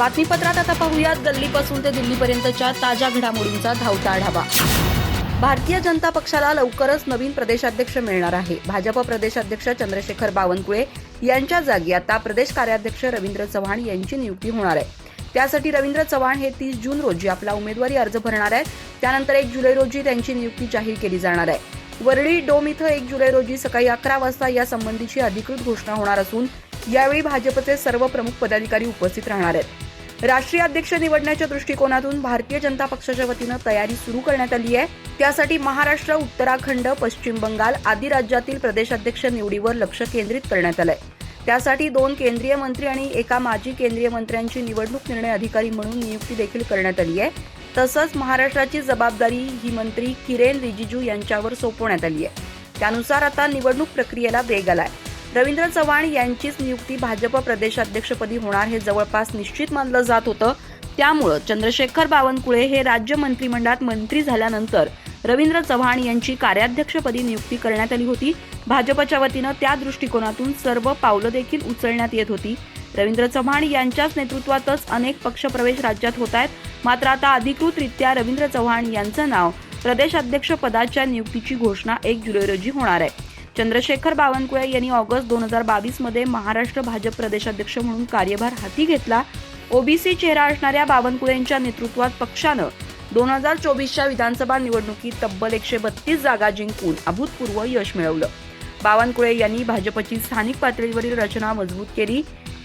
बातमीपत्रात आता पाहूयात. गल्लीपासून ते दिल्लीपर्यंतच्या ताज्या घडामोडींचा धावता आढावा. भारतीय जनता पक्षाला लवकरच नवीन प्रदेशाध्यक्ष मिळणार आहे. भाजप प्रदेशाध्यक्ष चंद्रशेखर बावनकुळे यांच्या जागी आता प्रदेश कार्याध्यक्ष रवींद्र चव्हाण यांची नियुक्ती होणार आहे. त्यासाठी रवींद्र चव्हाण हे तीस जून रोजी आपला उमेदवारी अर्ज भरणार आहेत. त्यानंतर एक जुलै रोजी त्यांची नियुक्ती जाहीर केली जाणार आहे. वरळी डोम इथं एक जुलै रोजी सकाळी अकरा वाजता या संबंधीची अधिकृत घोषणा होणार असून यावेळी भाजपचे सर्व प्रमुख पदाधिकारी उपस्थित राहणार आहेत. राष्ट्रीय अध्यक्ष निवडण्याच्या दृष्टिकोनातून भारतीय जनता पक्षाच्या वतीनं तयारी सुरू करण्यात आली आहे. त्यासाठी महाराष्ट्र उत्तराखंड पश्चिम बंगाल आदी राज्यातील प्रदेशाध्यक्ष निवडीवर लक्ष केंद्रित करण्यात आलंय. त्यासाठी दोन केंद्रीय मंत्री आणि एका माजी केंद्रीय मंत्र्यांची निवडणूक निर्णय अधिकारी म्हणून नियुक्ती देखील करण्यात आली आहे. तसंच महाराष्ट्राची जबाबदारी ही मंत्री किरेन रिजिजू यांच्यावर सोपवण्यात आली आहे. त्यानुसार आता निवडणूक प्रक्रियेला वेग आला आहे रवींद्र चव्हाण यांचीच नियुक्ती भाजप प्रदेशाध्यक्षपदी होणार हे जवळपास निश्चित मानलं जात होतं. त्यामुळं चंद्रशेखर बावनकुळे हे राज्य मंत्रिमंडळात मंत्री झाल्यानंतर रवींद्र चव्हाण यांची कार्याध्यक्षपदी नियुक्ती करण्यात आली होती. भाजपच्या वतीनं त्या दृष्टिकोनातून सर्व पावलं देखील उचलण्यात येत होती. रवींद्र चव्हाण यांच्याच नेतृत्वातच अनेक पक्षप्रवेश राज्यात होत आहेत. मात्र आता अधिकृतरित्या रवींद्र चव्हाण यांचं नाव प्रदेशाध्यक्ष पदाच्या नियुक्तीची घोषणा एक जुलै रोजी होणार आहे. चंद्रशेखर बावनकुळे यांनी ऑगस्ट दोन हजार बावीसमध्ये महाराष्ट्र भाजप प्रदेशाध्यक्ष म्हणून कार्यभार हाती घेतला. ओबीसी चेहरा असणाऱ्या बावनकुळेंच्या नेतृत्वात पक्षानं दोन हजार चोवीसच्या विधानसभा निवडणुकीत तब्बल एकशे बत्तीस जागा जिंकून अभूतपूर्व यश मिळवलं. बावनकुळे यांनी भाजपची स्थानिक पातळीवरील रचना मजबूत केली.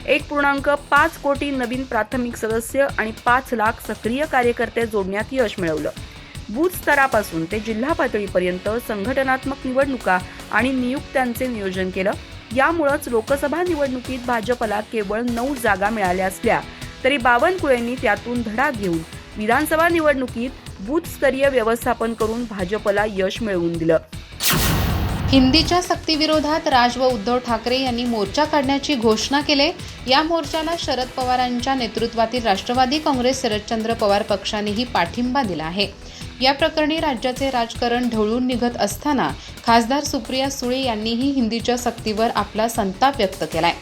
एक पूर्णांक पाच कोटी नवीन प्राथमिक सदस्य आणि पाच लाख सक्रिय कार्यकर्ते जोडण्यात यश मिळवलं. बूथ स्तरापासून ते जिल्हा पातळीपर्यंत संघटनात्मक निवडणुका आणि नियुक्त्यांचे नियोजन केलं. यामुळंच लोकसभा निवडणुकीत भाजपला केवळ नऊ जागा मिळाल्या असल्या तरी बावनकुळेंनी त्यातून धडा घेऊन विधानसभा निवडणुकीत बूथस्तरीय व्यवस्थापन करून भाजपला यश मिळवून दिलं. हिंदीच्या सक्तीविरोधात राज व उद्धव ठाकरे यांनी मोर्चा काढण्याची घोषणा केली. या मोर्चाला शरद पवारांच्या नेतृत्वातील राष्ट्रवादी काँग्रेस शरदचंद्र पवार पक्षानेही पाठिंबा दिला आहे. या प्रकरणी राज्याचे राजकारण ढवळून निघत असताना खासदार सुप्रिया सुळे यांनीही हिंदीच्या सक्तीवर आपला संताप व्यक्त केलाय.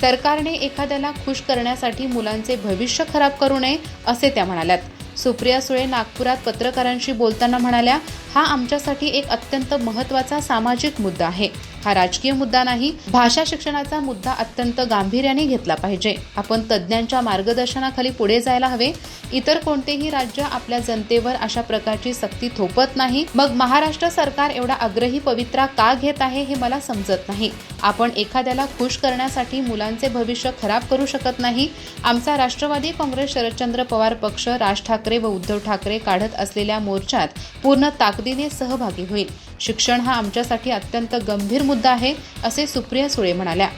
सरकारने एखाद्याला खुश करण्यासाठी मुलांचे भविष्य खराब करू नये असे त्या म्हणाल्यात. सुप्रिया सुळे नागपुरात पत्रकारांशी बोलताना म्हणाल्या हा आमच्यासाठी एक अत्यंत महत्त्वाचा सामाजिक मुद्दा आहे. हा राजकीय मुद्दा नाही भाषा शिक्षणाचा मुद्दा अत्यंत गांभीर्याने घेतला पाहिजे. आपण तज्ज्ञांच्या मार्गदर्शनाखाली पुढे जायला हवे. इतर कोणतेही राज्य आपल्या जनतेवर अशा प्रकारची सक्ती थोपत नाही. मग महाराष्ट्र सरकार एवढा आग्रही पवित्रा का घेत आहे हे मला समजत नाही. आपण एखाद्याला खुश करण्यासाठी मुलांचे भविष्य खराब करू शकत नाही. आमचा राष्ट्रवादी काँग्रेस शरदचंद्र पवार पक्ष राज ठाकरे व उद्धव ठाकरे काढत असलेल्या मोर्चात पूर्ण ताकदीने सहभागी होईल. शिक्षण हा आमच्यासाठी अत्यंत गंभीर मुद्दा आहे असे सुप्रिया सुळे म्हणाल्या.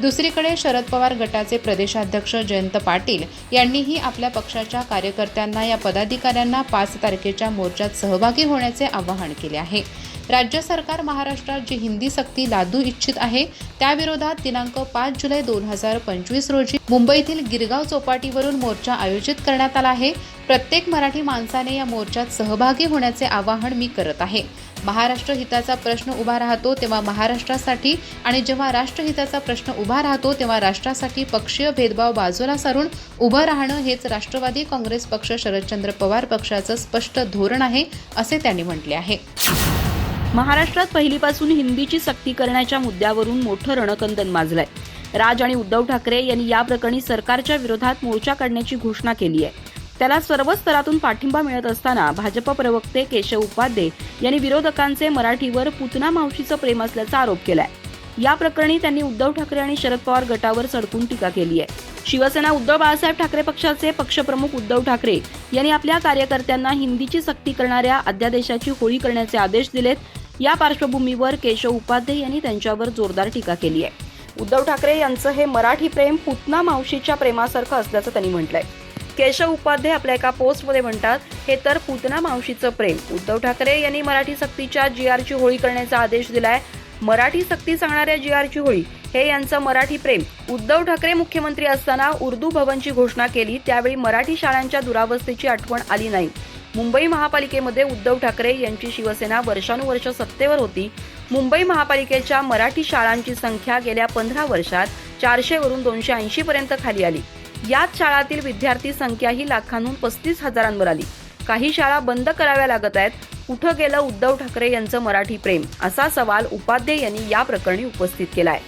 दुसरीकडे शरद पवार गटाचे प्रदेशाध्यक्ष जयंत पाटील यांनीही आपल्या पक्षाच्या कार्यकर्त्यांना या पदाधिकाऱ्यांना पाच तारखेच्या मोर्चात सहभागी होण्याचे आवाहन केले आहे. राज्य सरकार महाराष्ट्रात जी हिंदी सक्ती लादू इच्छित आहे त्याविरोधात दिनांक पाच जुलै दोन हजार पंचवीस रोजी मुंबईतील गिरगाव चौपाटीवरून मोर्चा आयोजित करण्यात आला आहे. प्रत्येक मराठी माणसाने या मोर्चात सहभागी होण्याचे आवाहन मी करत आहे. महाराष्ट्र हिताचा प्रश्न उभा राहतो तेव्हा महाराष्ट्रासाठी आणि जेव्हा राष्ट्रहिताचा प्रश्न उभा राहतो तेव्हा राष्ट्रासाठी पक्षीय भेदभाव बाजूला सारून उभं राहणं हेच राष्ट्रवादी काँग्रेस पक्ष शरदचंद्र पवार पक्षाचं स्पष्ट धोरण आहे असे त्यांनी म्हटले आहे. महाराष्ट्रात पहिलीपासून हिंदीची सक्ती करण्याच्या मुद्द्यावरून मोठं रणकंदन माजलंय. राज आणि उद्धव ठाकरे यांनी या प्रकरणी सरकारच्या विरोधात मोर्चा काढण्याची घोषणा केली आहे. त्याला सर्व स्तरातून पाठिंबा मिळत असताना भाजप प्रवक्ते केशव उपाध्ये यांनी विरोधकांचे मराठीवर पुतना मावशीचं प्रेम असल्याचा आरोप केलाय. या प्रकरणी त्यांनी उद्धव ठाकरे आणि शरद पवार गटावर सडकून टीका केली आहे. शिवसेना उद्धव बाळासाहेब ठाकरे पक्षाचे पक्षप्रमुख उद्धव ठाकरे यांनी आपल्या कार्यकर्त्यांना हिंदीची सक्ती करणाऱ्या अध्यादेशाची होळी करण्याचे आदेश दिलेत. या पार्श्वभूमीवर केशव उपाध्ये यांनी त्यांच्यावर जोरदार टीका केली आहे. उद्धव ठाकरे यांचं हे मराठी प्रेम पुतना मावशीच्या प्रेमासारखं असल्याचं त्यांनी म्हटलंय. केशव उपाध्ये आपल्या एका पोस्टमध्ये म्हणतात हे तर पुतना मावशीचं प्रेम. उद्धव ठाकरे यांनी मराठी सक्तीच्या जी आरची होळी करण्याचा आदेश दिलाय. मराठी सक्ती सांगणाऱ्या जी आरची होळी हे यांचं मराठी प्रेम. उद्धव ठाकरे मुख्यमंत्री असताना उर्दू भवनची घोषणा केली त्यावेळी मराठी शाळांच्या दुरावस्थेची आठवण आली नाही. मुंबई महापालिकेमध्ये उद्धव ठाकरे यांची शिवसेना वर्षानुवर्ष सत्तेवर होती. मुंबई महापालिकेच्या मराठी शाळांची संख्या गेल्या पंधरा वर्षात चारशेवरून दोनशे ऐंशी पर्यंत खाली आली. याच शाळातील विद्यार्थी संख्याही लाखांहून पस्तीस हजारांवर आली. काही शाळा बंद कराव्या लागत आहेत. कुठं गेलं उद्धव ठाकरे यांचं मराठी प्रेम? असा सवाल उपाध्ये यांनी या प्रकरणी उपस्थित केलाय.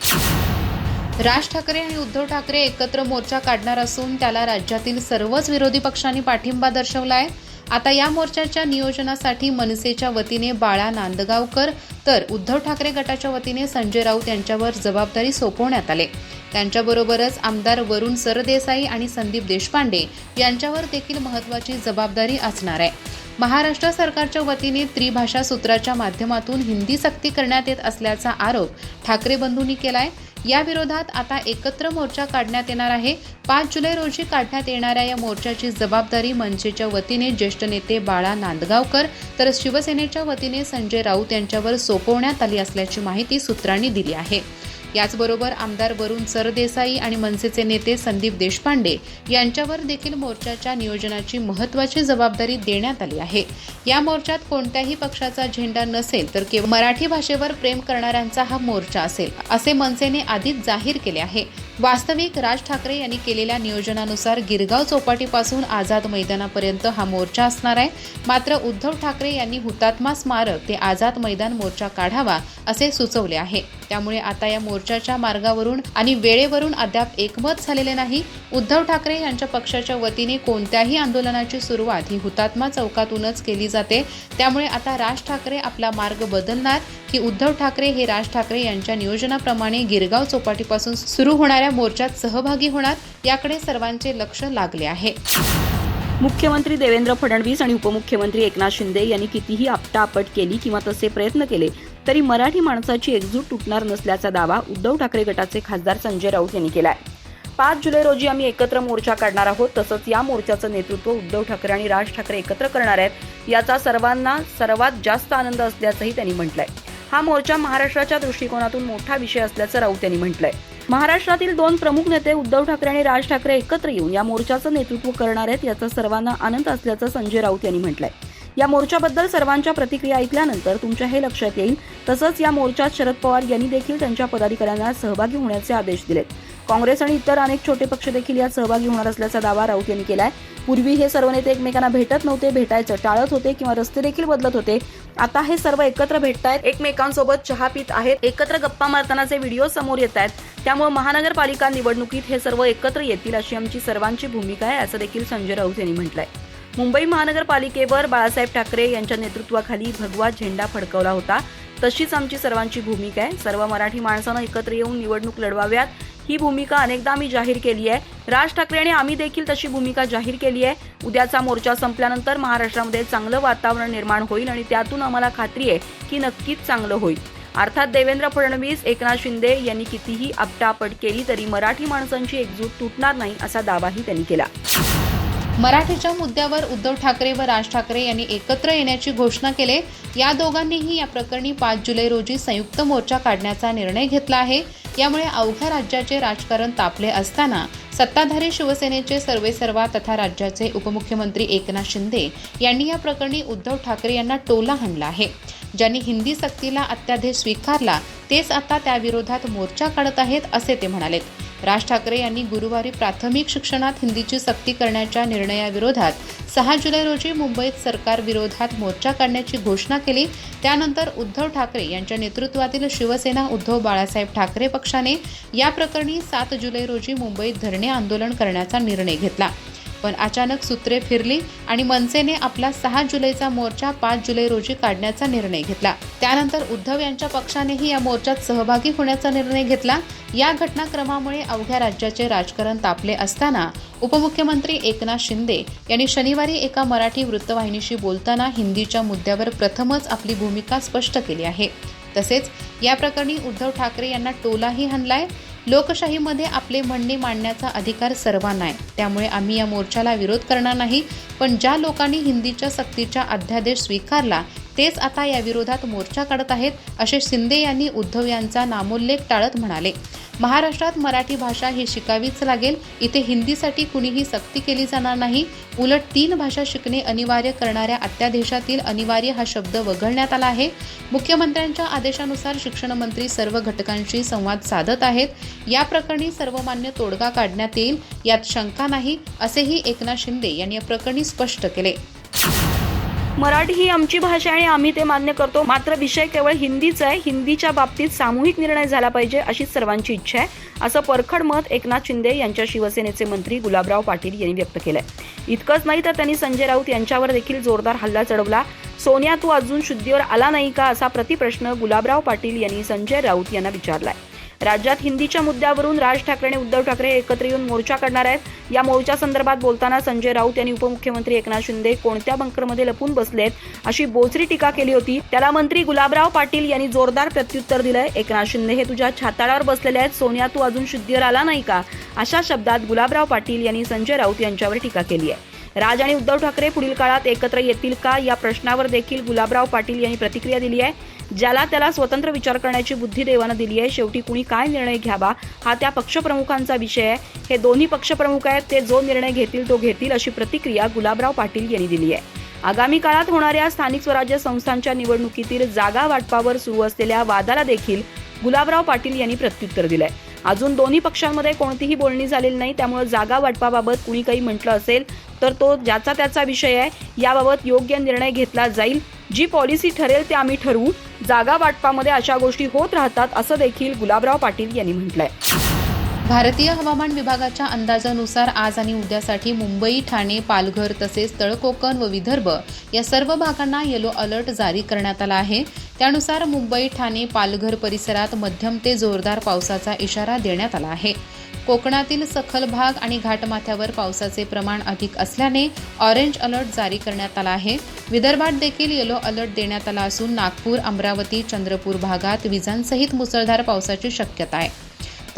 राज ठाकरे आणि उद्धव ठाकरे एकत्र मोर्चा काढणार असून त्याला राज्यातील सर्वच विरोधी पक्षांनी पाठिंबा दर्शवला आहे आता या मोर्चाच्या नियोजनासाठी मनसेच्या वतीने बाळा नांदगावकर तर उद्धव ठाकरे गटाच्या वतीने संजय राऊत यांच्यावर जबाबदारी सोपवण्यात आले. त्यांच्याबरोबरच आमदार वरुण सरदेसाई आणि संदीप देशपांडे यांच्यावर देखील महत्त्वाची जबाबदारी असणार आहे. महाराष्ट्र सरकारच्या वतीने त्रिभाषा सूत्राच्या माध्यमातून हिंदी सक्ती करण्यात येत असल्याचा आरोप ठाकरे बंधूंनी केलाय. विरोधात आता एकत्र मोर्चा काढण्यात येणार आहे. पाच जुलै रोजी काढण्यात येणाऱ्या या मोर्चाची जबाबदारी मनसेच्या वतीने ज्येष्ठ नेते बाळा नांदगावकर तर शिवसेनेच्या वतीने संजय राऊत यांच्यावर सोपवण्यात आली असल्याची माहिती सूत्रांनी दिली आहे. याचबरोबर आमदार वरुण सरदेसाई आणि मनसेचे नेते संदीप देशपांडे यांच्यावर देखील मोर्चाच्या नियोजनाची महत्त्वाची जबाबदारी देण्यात आली आहे. या मोर्चात कोणत्याही पक्षाचा झेंडा नसेल तर केवळ मराठी भाषेवर प्रेम करणाऱ्यांचा हा मोर्चा असेल असे मनसेने आधीच जाहीर केले आहे. वास्तविक राज ठाकरे यांनी केलेल्या नियोजनानुसार गिरगाव चौपाटीपासून आझाद मैदानापर्यंत हा मोर्चा असणार आहे. मात्र उद्धव ठाकरे यांनी हुतात्मा स्मारक ते आझाद मैदान मोर्चा काढावा असे सुचवले आहे. त्यामुळे आता या मोर्चाच्या मार्गावरून आणि वेळेवरून अद्याप एकमत झालेले नाही. उद्धव ठाकरे यांच्या पक्षाच्या वतीने कोणत्याही आंदोलनाची सुरुवात ही हुतात्मा चौकातूनच केली जाते. त्यामुळे आता राज ठाकरे आपला मार्ग बदलणार की उद्धव ठाकरे हे राज ठाकरे यांच्या नियोजनाप्रमाणे गिरगाव चौपाटीपासून सुरू होणाऱ्या मोर्चात सहभागी होणार याकडे सर्वांचे लक्ष लागले आहे. मुख्यमंत्री देवेंद्र फडणवीस आणि उपमुख्यमंत्री एकनाथ शिंदे यांनी कितीही आपटापट केली किंवा तसे प्रयत्न केले तरी मराठी माणसाची एकजूट तुटणार नसल्याचा दावा उद्धव ठाकरे गटाचे खासदार संजय राऊत यांनी केलाय. पाच जुलै रोजी आम्ही एकत्र मोर्चा काढणार आहोत तसंच या मोर्चाचं नेतृत्व उद्धव ठाकरे आणि राज ठाकरे एकत्र करणार आहेत याचा सर्वांना सर्वात जास्त आनंद असल्याचंही त्यांनी म्हटलंय. हा मोर्चा महाराष्ट्राच्या दृष्टिकोनातून मोठा विषय असल्याचं राऊत यांनी म्हटलंय. महाराष्ट्रातील दोन प्रमुख नेते उद्धव ठाकरे आणि राज ठाकरे एकत्र येऊन या मोर्चाचं नेतृत्व करणार आहेत याचा सर्वांना आनंद असल्याचं संजय राऊत यांनी म्हटलंय. या मोर्चाबद्दल सर्वांच्या प्रतिक्रिया ऐकल्यानंतर तुमच्या हे लक्षात येईल. तसंच या मोर्चात शरद पवार यांनी देखील त्यांच्या पदाधिकाऱ्यांना सहभागी होण्याचे आदेश दिलेत. काँग्रेस आणि इतर अनेक छोटे पक्ष देखील यात सहभागी होणार असल्याचा दावा राऊत यांनी केलाय. पूर्वी हे सर्व नेते एकमेकांना भेटत नव्हते भेटायचं टाळत होते किंवा रस्ते देखील बदलत होते. आता हे सर्व एकत्र भेटतायत. एकमेकांसोबत चहा पित आहेत. एकत्र गप्पा मारतानाचे व्हिडिओ समोर येत आहेत त्यामुळे महानगरपालिका निवडणुकीत हे सर्व एकत्र येतील अशी आमची सर्वांची भूमिका आहे असं देखील संजय राऊत यांनी म्हटलंय. मुंबई महानगरपालिकेवर बाळासाहेब ठाकरे यांच्या नेतृत्वाखाली भगवा झेंडा फडकवला होता. तशीच आमची सर्वांची भूमिका आहे. सर्व मराठी माणसानं एकत्र येऊन निवडणूक लढवाव्यात. ही भूमिका अनेकदा आम्ही जाहीर केली आहे. राज ठाकरे आणि आम्ही देखील तशी भूमिका जाहीर केली आहे. उद्याचा मोर्चा संपल्यानंतर महाराष्ट्रामध्ये चांगलं वातावरण निर्माण होईल आणि त्यातून आम्हाला खात्री आहे की नक्कीच चांगलं होईल. अर्थात देवेंद्र फडणवीस एकनाथ शिंदे यांनी कितीही आपटापट केली तरी मराठी माणसांची एकजूट तुटणार नाही असा दावाही त्यांनी केला. मराठीच्या मुद्द्यावर उद्धव ठाकरे व राज ठाकरे यांनी एकत्र येण्याची घोषणा केली. या दोघांनीही या प्रकरणी पाच जुलै रोजी संयुक्त मोर्चा काढण्याचा निर्णय घेतला आहे. यामुळे अवघ्या राज्याचे राजकारण तापले असताना सत्ताधारी शिवसेनेचे सर्वेसर्वा तथा राज्याचे उपमुख्यमंत्री एकनाथ शिंदे यांनी या प्रकरणी उद्धव ठाकरे यांना टोला हाणला आहे. ज्यांनी हिंदी सक्तीला अत्यादेश स्वीकारला तेच आता त्याविरोधात मोर्चा काढत आहेत असे ते म्हणालेत. राज ठाकरे यांनी गुरुवारी प्राथमिक शिक्षणात हिंदीची सक्ती करण्याच्या निर्णयाविरोधात सहा जुलै रोजी मुंबईत सरकार विरोधात मोर्चा काढण्याची घोषणा केली. त्यानंतर उद्धव ठाकरे यांच्या नेतृत्वातील शिवसेना उद्धव बाळासाहेब ठाकरे पक्षाने या प्रकरणी सात जुलै रोजी मुंबईत धरणे आंदोलन करण्याचा निर्णय घेतला. पण अचानक सूत्रे फिरली आणि मनसेने आपला सहा जुलैचा मोर्चा पाच जुलै रोजी काढण्याचा निर्णय घेतला. त्यानंतर उद्धव यांच्या पक्षानेही या मोर्चात सहभागी होण्याचा निर्णय घेतला. या घटनाक्रमामुळे अवघ्या राज्याचे राजकारण तापले असताना उपमुख्यमंत्री एकनाथ शिंदे यांनी शनिवारी एका मराठी वृत्तवाहिनीशी बोलताना हिंदीच्या मुद्द्यावर प्रथमच आपली भूमिका स्पष्ट केली आहे. तसेच या प्रकरणी उद्धव ठाकरे यांना टोलाही हाणलाय. लोकशाहीमध्ये आपले म्हणणे मांडण्याचा अधिकार सर्वांना आहे. त्यामुळे आम्ही या मोर्चाला विरोध करणार नाही पण ज्या लोकांनी हिंदीच्या सक्तीचा अध्यादेश स्वीकारला तेच आता या विरोधात मोर्चा काढत आहेत असे शिंदे यांनी उद्धव यांचा नामोल्लेख टाळत म्हणाले. महाराष्ट्रात मराठी भाषा ही शिकावीच लागेल इथे हिंदीसाठी कुणीही सक्ती केली जाणार नाही. उलट तीन भाषा शिकणे अनिवार्य करणाऱ्या अत्यादेशातील अनिवार्य हा शब्द वगळण्यात आला आहे. मुख्यमंत्र्यांच्या आदेशानुसार शिक्षण मंत्री सर्व घटकांशी संवाद साधत आहेत. या प्रकरणी सर्वमान्य तोडगा काढण्यात येईल यात शंका नाही असेही एकनाथ शिंदे यांनी या प्रकरणी स्पष्ट केले. मराठी ही आमची भाषा आहे आणि आम्ही ते मान्य करतो. मात्र विषय केवळ हिंदीच आहे. हिंदीच्या बाबतीत सामूहिक निर्णय झाला पाहिजे अशीच सर्वांची इच्छा आहे. असं परखड मत एकनाथ शिंदे यांच्या शिवसेनेचे मंत्री गुलाबराव पाटील यांनी व्यक्त केलंय. इतकंच नाही तर त्यांनी संजय राऊत यांच्यावर देखील जोरदार हल्ला चढवला. सोनिया तू अजून शुद्धीवर आला नाही का? असा प्रतिप्रश्न गुलाबराव पाटील यांनी संजय राऊत यांना विचारलाय. राज्यात हिंदीच्या मुद्द्यावरून राज ठाकरे आणि उद्धव ठाकरे एकत्र येऊन मोर्चा करणार आहेत. या मोर्चा संदर्भात बोलताना संजय राऊत यांनी उपमुख्यमंत्री एकनाथ शिंदे कोणत्या बंकरमध्ये लपून बसलेत अशी बोचरी टीका केली होती. त्याला मंत्री गुलाबराव पाटील यांनी जोरदार प्रत्युत्तर दिलंय. एकनाथ शिंदे हे तुझ्या छाताळावर बसलेले आहेत. सोनिया तू अजून शुद्धीवर आला नाही का? अशा शब्दात गुलाबराव पाटील यांनी संजय राऊत यांच्यावर टीका केली आहे. राज आणि उद्धव ठाकरे पुढील काळात एकत्र येतील का? या प्रश्नावर देखील गुलाबराव पाटील यांनी प्रतिक्रिया दिली आहे. ज्याला त्याला स्वतंत्र विचार करण्याची बुद्धी देवानं दिली आहे. शेवटी कुणी काय निर्णय घ्यावा हा त्या पक्षप्रमुखांचा विषय आहे. हे दोन्ही पक्षप्रमुख आहेत. ते जो निर्णय घेतील तो घेतील अशी प्रतिक्रिया गुलाबराव पाटील यांनी दिली आहे. आगामी काळात होणाऱ्या स्थानिक स्वराज्य संस्थांच्या निवडणुकीतील जागा वाटपावर सुरू असलेल्या वादाला देखील गुलाबराव पाटील यांनी प्रत्युत्तर दिलंय. अजून दोन्ही पक्षांमध्ये कोणतीही बोलणी झालेली नाही. त्यामुळे जागा वाटपाबाबत कुणी काही म्हटलं असेल तर तो ज्याचा त्याचा विषय आहे. याबाबत योग्य निर्णय घेतला जाईल. जी पॉलिसी ठरेल ते आम्ही ठरवू. जागा वाटपामध्ये अशा गोष्टी होत राहतात असं देखील गुलाबराव पाटील यांनी म्हटलंय. भारतीय हवामान विभागाच्या अंदाजानुसार आज आणि उद्यासाठी मुंबई ठाणे पालघर तसेच तळकोकण व विदर्भ या सर्व भागांना येलो अलर्ट जारी करण्यात आला आहे. त्यानुसार मुंबई ठाणे पालघर परिसरात मध्यम ते जोरदार पावसाचा इशारा देण्यात आला आहे. कोकणातील सखल भाग आणि घाटमाथ्यावर पावसाचे प्रमाण अधिक असल्याने ऑरेंज अलर्ट जारी करण्यात आला आहे. विदर्भात देखील येलो अलर्ट देण्यात आला असून नागपूर अमरावती चंद्रपूर भागात विजांसहित मुसळधार पावसाची शक्यता आहे.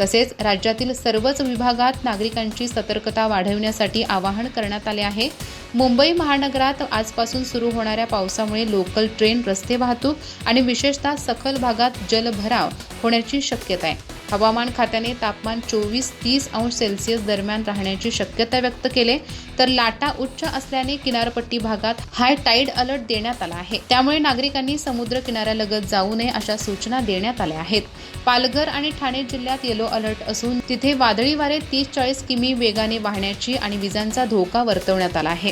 तसेच राज्यातील सर्वच विभागात नागरिकांची सतर्कता वाढवण्यासाठी आवाहन करण्यात आले आहे. मुंबई महानगरात आजपासून सुरू होणाऱ्या पावसामुळे लोकल ट्रेन रस्ते वाहतूक आणि विशेषतः सखल भागात जलभराव होण्याची शक्यता आहे. हवामान खात्याने तापमान चोवीस तीस अंश सेल्सिअस दरम्यान राहण्याची शक्यता व्यक्त केली. तर लाटा उच्च असल्याने किनारपट्टी भागात हाय टाईड अलर्ट देण्यात आला आहे. त्यामुळे नागरिकांनी समुद्र किनाऱ्यालगत जाऊ नये अशा सूचना देण्यात आल्या आहेत. पालघर आणि ठाणे जिल्ह्यात येलो अलर्ट असून तिथे वादळी वारे तीस चाळीस किमी वेगाने वाहण्याची आणि विजांचा धोका वर्तवण्यात आला आहे.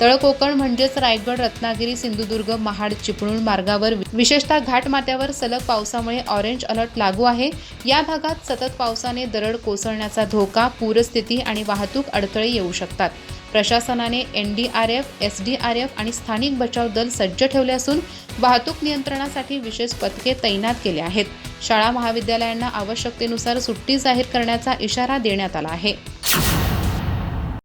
तळ कोकण म्हणजेच रायगड रत्नागिरी सिंधुदुर्ग महाड चिपळूण मार्गावर विशेषतः घाटमाथ्यावर सलग पावसामुळे ऑरेंज अलर्ट लागू आहे. या भागात सतत पावसाने दरड कोसळण्याचा धोका पूरस्थिती आणि वाहतूक अडथळे येऊ शकतात. प्रशासनाने N D R F S D R F आणि स्थानिक बचाव दल सज्ज ठेवले असून वाहतूक नियंत्रणासाठी विशेष पथके तैनात केले आहेत. शाळा महाविद्यालयांना आवश्यकतेनुसार सुट्टी जाहीर करण्याचा इशारा देण्यात आला आहे.